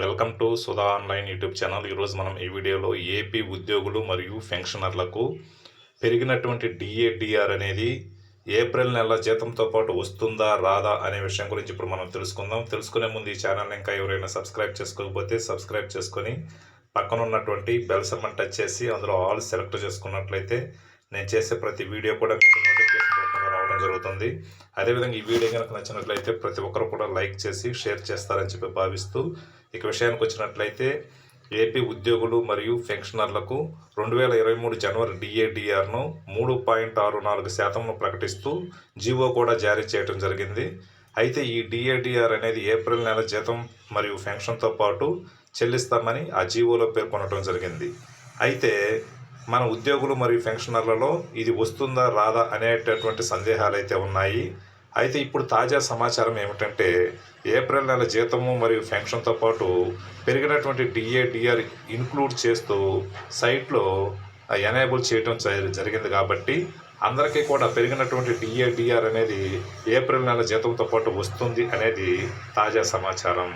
Welcome to Sudha online YouTube channel. ఈరోజు మనం ఈ వీడియోలో ఏపీ ఉద్యోగులు మరియు పెన్షనర్లకు పెరిగినటువంటి డిఏడిఆర్ అనేది ఏప్రిల్ నెల జీతంతో పాటు వస్తుందా రాదా అనే విషయం గురించి ఇప్పుడు మనం తెలుసుకుందాం. తెలుసుకునే ముందు ఈ ఛానల్ ఇంకా ఎవరైనా సబ్స్క్రైబ్ చేసుకోకపోతే సబ్స్క్రైబ్ చేసుకొని పక్కన ఉన్నటువంటి బెల్ సమ్మన్ టచ్ చేసి అందులో ఆల్ సెలెక్ట్ చేసుకున్నట్లయితే నేను చేసే ప్రతి వీడియో కూడా మీకు నోటిఫికేషన్ రావడం జరుగుతుంది. అదేవిధంగా ఈ వీడియో కనుక నచ్చినట్లయితే ప్రతి ఒక్కరు కూడా లైక్ చేసి షేర్ చేస్తారని చెప్పి భావిస్తూ ఇక విషయానికి వచ్చినట్లయితే ఏపీ ఉద్యోగులు మరియు పెన్షనర్లకు రెండు వేల ఇరవై మూడు జనవరి డిఏడిఆర్ను మూడు పాయింట్ ఆరు నాలుగు శాతంను ప్రకటిస్తూ జీవో కూడా జారీ చేయడం జరిగింది. అయితే ఈ డిఏడిఆర్ అనేది ఏప్రిల్ నెల జీతం మరియు పెన్షన్తో పాటు చెల్లిస్తామని ఆ జీవోలో పేర్కొనడం జరిగింది. అయితే మన ఉద్యోగులు మరియు పెన్షనర్లలో ఇది వస్తుందా రాదా అనేటటువంటి సందేహాలు అయితే ఉన్నాయి. అయితే ఇప్పుడు తాజా సమాచారం ఏమిటంటే ఏప్రిల్ నెల జీతము మరియు పెన్షన్తో పాటు పెరిగినటువంటి డిఏడిఆర్ ఇన్క్లూడ్ చేస్తూ సైట్లో ఎనేబుల్ చేయడం జరిగింది కాబట్టి అందరికీ కూడా పెరిగినటువంటి డిఏడిఆర్ అనేది ఏప్రిల్ నెల జీతంతో పాటు వస్తుంది అనేది తాజా సమాచారం.